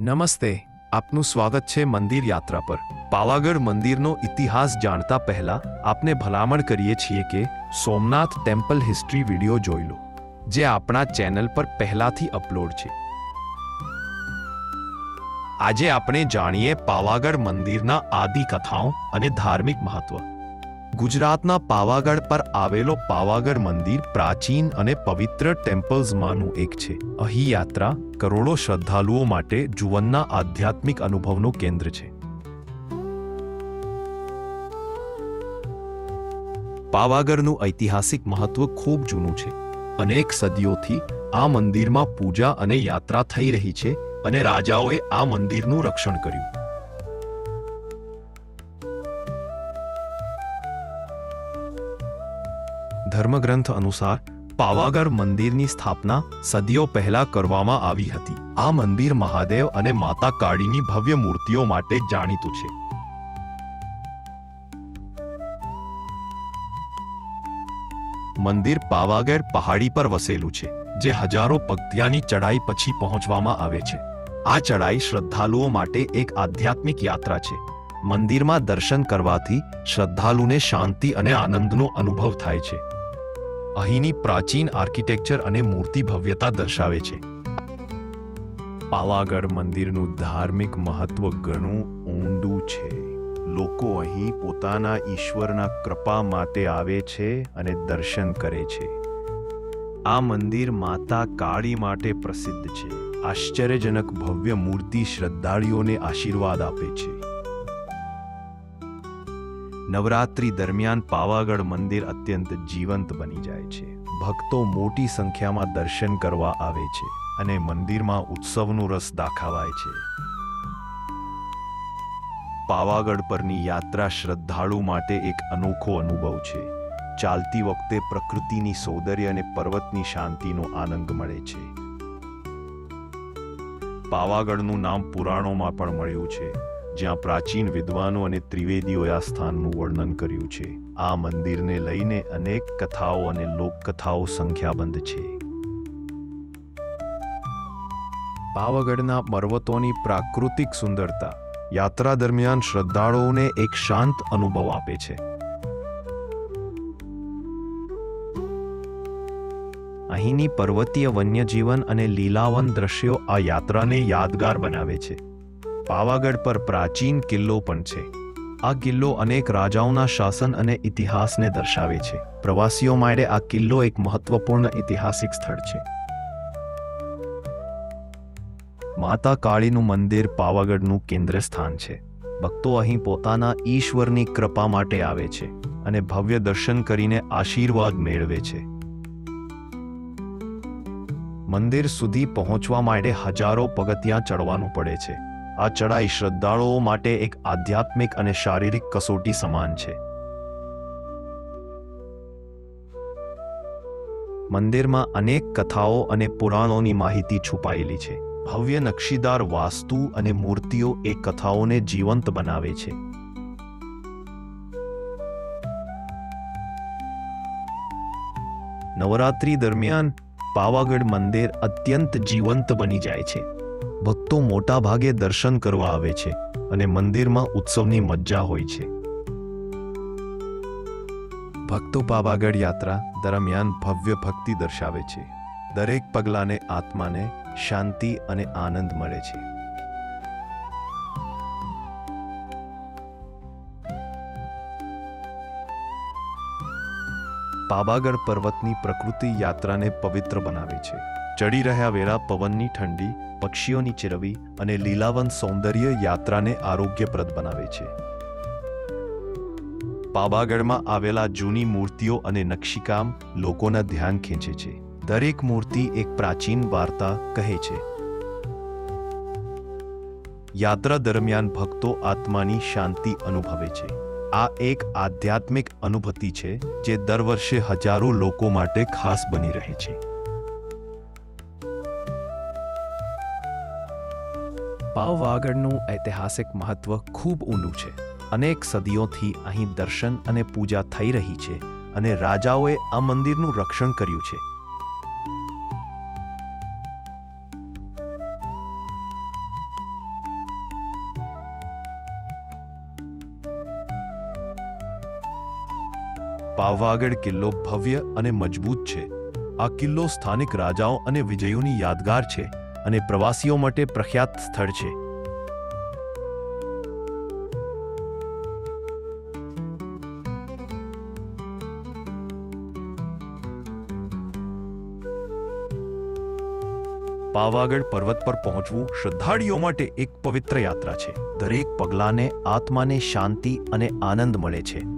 નમસ્તે, આપનું સ્વાગત છે મંદિર યાત્રા પર. પાવાગઢ મંદિરનો ઇતિહાસ જાણતા પહેલા આપને ભલામણ કરીએ છીએ કે સોમનાથ ટેમ્પલ હિસ્ટ્રી વિડિયો જોઈ લો, જે આપણા ચેનલ પર પહેલાથી અપલોડ છે. આજે આપણે જાણીએ પાવાગઢ મંદિરના આદિ કથાઓ અને ધાર્મિક મહત્વ. ગુજરાતના પાવાગઢ પર આવેલો પાવાગઢ મંદિર પ્રાચીન અને પવિત્ર ટેમ્પલ્સમાંનું એક છે. અહીં યાત્રા કરોડો શ્રદ્ધાળુઓ માટે જુવનના આધ્યાત્મિક અનુભવનું કેન્દ્ર છે. પાવાગઢનું ઐતિહાસિક મહત્વ ખૂબ જૂનું છે. અનેક સદીઓથી આ મંદિરમાં પૂજા અને યાત્રા થઈ રહી છે અને રાજાઓએ આ મંદિરનું રક્ષણ કર્યું. ધર્મગ્રંથ અનુસાર પાવાગઢ મંદિરની સ્થાપના સદીઓ પહેલા કરવામાં આવી હતી. આ મંદિર મહાદેવ અને માતા કાળીની ભવ્ય મૂર્તિઓ માટે જાણીતું છે. મંદિર પાવાગઢ પહાડી પર વસેલું છે, જે હજારો પગથિયાની ચડાઈ પછી પહોંચવામાં આવે છે. આ ચડાઈ શ્રદ્ધાળુઓ માટે એક આધ્યાત્મિક યાત્રા છે. મંદિરમાં દર્શન કરવાથી શ્રદ્ધાળુને શાંતિ અને આનંદનો અનુભવ થાય છે. અહીંની પ્રાચીન આર્કિટેક્ચર અને મૂર્તિ ભવ્યતા દર્શાવે છે. પાવાગઢ મંદિરનું ધાર્મિક મહત્વ ઘણું ઊંડું છે. લોકો અહીં પોતાના ઈશ્વરના કૃપા માટે આવે છે અને દર્શન કરે છે. આ મંદિર માતા કાળી માટે પ્રસિદ્ધ છે. આશ્ચર્યજનક ભવ્ય મૂર્તિ શ્રદ્ધાળુઓને આશીર્વાદ આપે છે. નવરાત્રી દરમિયાન પાવાગઢ મંદિર અત્યંત જીવંત બની જાય છે. ભક્તો મોટી સંખ્યામાં દર્શન કરવા આવે છે અને મંદિરમાં ઉત્સવનો રસ દાખવાય છે. પાવાગઢ પરની યાત્રા શ્રદ્ધાળુ માટે એક અનોખો અનુભવ છે. ચાલતી વખતે પ્રકૃતિની સૌંદર્ય અને પર્વતની શાંતિનો આનંદ મળે છે. પાવાગઢનું નામ પુરાણોમાં પણ મળ્યું છે. જ્યાં પ્રાચીન વિદ્વાનો અને ત્રિવેદીઓએ આ સ્થાનનું વર્ણન કર્યું છે. આ મંદિરને લઈને અનેક કથાઓ અને લોકકથાઓ સંખ્યાબંધ છે. પાવાગઢના પર્વતોની પ્રાકૃતિક સુંદરતા યાત્રા દરમિયાન શ્રદ્ધાળુઓને એક શાંત અનુભવ આપે છે. અહીંની પર્વતીય વન્યજીવન અને લીલાવન દ્રશ્યો આ યાત્રાને યાદગાર બનાવે છે. પાવાગઢ પર પ્રાચીન કિલ્લો પણ છે. આ કિલ્લો અનેક રાજાઓના શાસન અને ઇતિહાસને દર્શાવે છે. પ્રવાસીઓ માટે આ કિલ્લો એક મહત્વપૂર્ણ ઐતિહાસિક સ્થળ છે. માતા કાળીનું મંદિર પાવાગઢનું કેન્દ્ર સ્થાન છે. ભક્તો અહીં પોતાના ઈશ્વરની કૃપા માટે આવે છે અને ભવ્ય દર્શન કરીને આશીર્વાદ મેળવે છે. મંદિર સુધી પહોંચવા માટે હજારો પગથિયાં ચડવાનું પડે છે. આ ચડાઈ શ્રદ્ધાળુઓ માટે એક આધ્યાત્મિક અને શારીરિક કસોટી સમાન છે. મંદિરમાં અનેક કથાઓ અને પુરાણોની માહિતી છુપાયેલી છે. ભવ્ય નકશીદાર વાસ્તુ અને મૂર્તિઓ એ કથાઓને જીવંત બનાવે છે. નવરાત્રી દરમિયાન પાવાગઢ મંદિર અત્યંત જીવંત બની જાય છે. ભક્તો મોટા ભાગે દર્શન કરવા આવે છે અને મંદિરમાં ઉત્સવની મજા હોય છે. ભક્તો પાવાગઢ યાત્રા દરમિયાન ભવ્ય ભક્તિ દર્શાવે છે. દરેક પગલાને આત્માને શાંતિ અને આનંદ મળે છે. પાવાગઢ પર્વતની પ્રકૃતિ યાત્રાને પવિત્ર બનાવે છે. ચડી રહ્યા વેળા પવનની ઠંડી પક્ષીઓની ચિરવી અને લીલાવન સૌંદર્ય યાત્રાને આરોગ્યપ્રદ બનાવે છે. પાવાગઢમાં આવેલા જૂની મૂર્તિઓ અને નકશીકામ લોકોના ધ્યાન ખેંચે છે. દરેક મૂર્તિ એક પ્રાચીન વાર્તા કહે છે. યાત્રા દરમિયાન ભક્તો આત્માની શાંતિ અનુભવે છે. આ એક આધ્યાત્મિક અનુભૂતિ છે જે દર વર્ષે હજારો લોકો માટે ખાસ બની રહે છે. પાવાગઢનું ઐતિહાસિક મહત્વ ખૂબ ઊંડું છે. અનેક સદીઓથી અહીં દર્શન અને પૂજા થઈ રહી છે અને રાજાઓએ આ મંદિરનું રક્ષણ કર્યું છે. પાવાગઢ કિલ્લો ભવ્ય અને મજબૂત છે. આ કિલ્લો સ્થાનિક રાજાઓ અને વિજયોની યાદગાર છે. અને પ્રવાસીઓ માટે પ્રખ્યાત સ્થળ છે. પાવાગઢ પર્વત પર પહોંચવું શ્રદ્ધાળુઓ માટે એક પવિત્ર યાત્રા છે. દરેક પગલાને, આત્માને શાંતિ અને આનંદ મળે છે.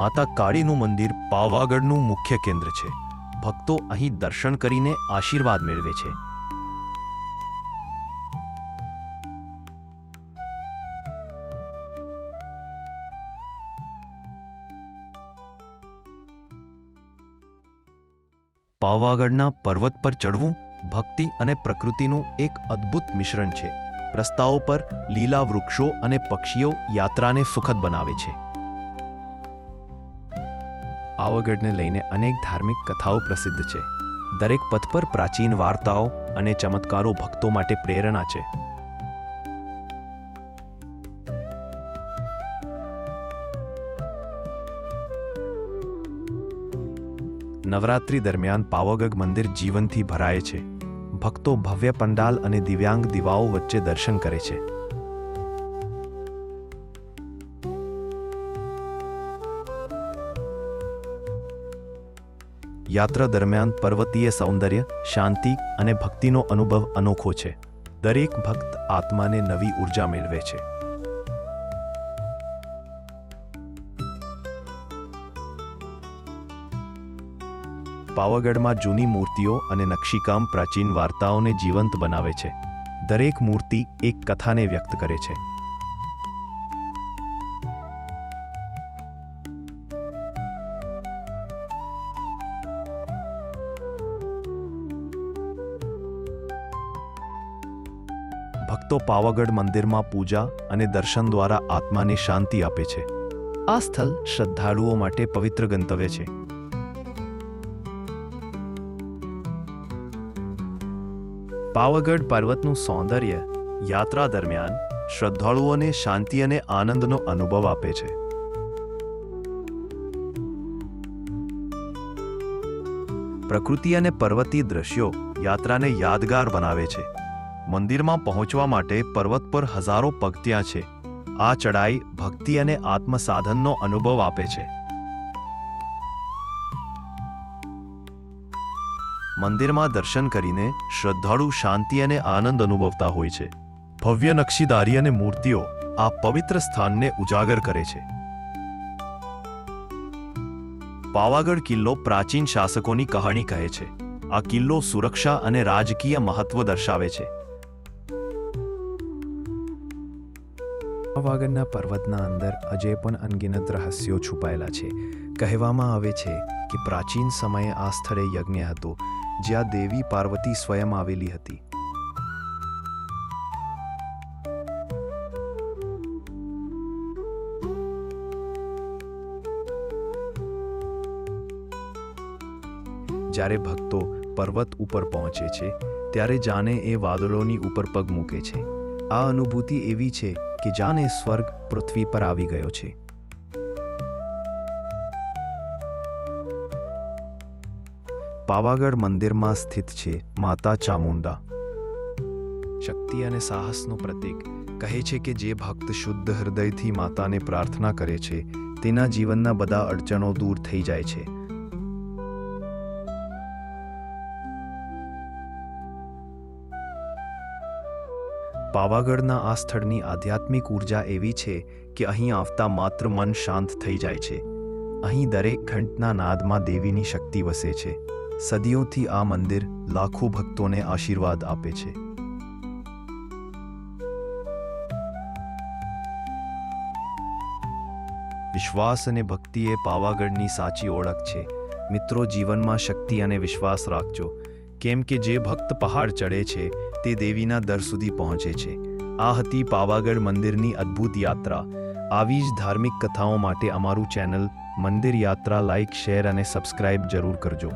માતા કાળીનું મંદિર પાવાગઢનું મુખ્ય કેન્દ્ર છે. ભક્તો અહીં દર્શન કરીને આશીર્વાદ મેળવે છે. પાવાગઢના પર્વત પર ચડવું, ભક્તિ અને પ્રકૃતિનું એક અદ્ભુત મિશ્રણ છે. રસ્તાઓ પર લીલા વૃક્ષો અને પક્ષીઓ યાત્રાને સુખદ બનાવે છે. પાવાગઢને લઈને અનેક ધાર્મિક કથાઓ પ્રસિદ્ધ છે. દરેક પથ પર પ્રાચીન વાર્તાઓ અને ચમત્કારો ભક્તો માટે પ્રેરણા છે. નવરાત્રી દરમિયાન પાવાગઢ મંદિર જીવનથી ભરાય છે. ભક્તો ભવ્ય પંડાલ અને દિવ્યાંગ દીવાઓ વચ્ચે દર્શન કરે છે. યાત્રા દરમિયાન પર્વતીય સૌંદર્ય, શાંતિ અને ભક્તિનો અનુભવ અનોખો છે. દરેક ભક્ત આત્માને નવી ઊર્જા મેળવે છે. પાવાગઢમાં જૂની મૂર્તિઓ અને નકશીકામ પ્રાચીન વાર્તાઓને જીવંત બનાવે છે. દરેક મૂર્તિ એક કથાને વ્યક્ત કરે છે. ભક્તો પાવાગઢ મંદિરમાં પૂજા અને દર્શન દ્વારા આત્માને શાંતિ આપે છે. આ સ્થળ શ્રદ્ધાળુઓ માટે પવિત્ર ગંતવ્ય છે. પાવાગઢ પર્વતનું સૌંદર્ય યાત્રા દરમિયાન શ્રદ્ધાળુઓને શાંતિ અને આનંદનો અનુભવ આપે છે. પ્રકૃતિ અને પર્વતીય દ્રશ્યો યાત્રાને યાદગાર બનાવે છે. મંદિરમાં પહોંચવા માટે પર્વત પર હજારો પગથિયાં છે. આ ચડાઈ ભક્તિ અને આત્મસાધનનો અનુભવ આપે છે. મંદિરમાં દર્શન કરીને શ્રદ્ધાળુ શાંતિ અને આનંદ અનુભવતા હોય છે. ભવ્ય નકશીદારી અને મૂર્તિઓ આ પવિત્ર સ્થાનને ઉજાગર કરે છે. પાવાગઢ કિલ્લો પ્રાચીન શાસકોની કહાણી કહે છે. આ કિલ્લો સુરક્ષા અને રાજકીય મહત્વ દર્શાવે છે. પાવાગઢના પર્વતના અંદર અજય પણ અનગિનત રહસ્યો છુપાયેલા છે. કહેવામાં આવે છે કે પ્રાચીન સમયે આ સ્થળે યજ્ઞ હતો, જ્યાં દેવી પાર્વતી સ્વયં આવેલી હતી. જ્યારે ભક્તો પર્વત ઉપર પહોંચે છે, ત્યારે જાને એ વાદળોની ઉપર પગ મૂકે છે. આ અનુભૂતિ એવી છે કે જાને સ્વર્ગ પૃથ્વી પર આવી ગયો છે. પાવાગઢ મંદિરમાં સ્થિત છે માતા ચામુંડા. શક્તિ અને સાહસનું પ્રતીક કહે છે કે જે ભક્ત શુદ્ધ હૃદયથી માતાને પ્રાર્થના કરે છે, તેના જીવનના બધા અડચણો દૂર થઈ જાય છે. પાવાગઢના આ સ્થળની આધ્યાત્મિક ઊર્જા એવી છે કે અહીં આવતા માત્ર મન શાંત થઈ જાય છે. અહીં દરેક ઘંટના નાદમાં દેવીની શક્તિ વસે છે. સદીઓથી આ મંદિર લાખો ભક્તોને આશીર્વાદ આપે છે. વિશ્વાસ અને ભક્તિ એ પાવાગઢની સાચી ઓળખ છે. મિત્રો, જીવનમાં શક્તિ અને વિશ્વાસ રાખજો. કેમ કે જે ભક્ત પહાડ ચડે છે, તે દેવીના દર સુધી પહોંચે છે. આ હતી પાવાગઢ મંદિરની અદ્ભુત યાત્રા. આવી જ ધાર્મિક કથાઓ માટે અમારું ચેનલ મંદિર યાત્રા લાઇક, શેર અને સબસ્ક્રાઇબ જરૂર કરજો.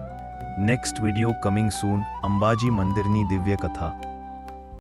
Next video coming soon Ambaji મંદિરની દિવ્ય કથા.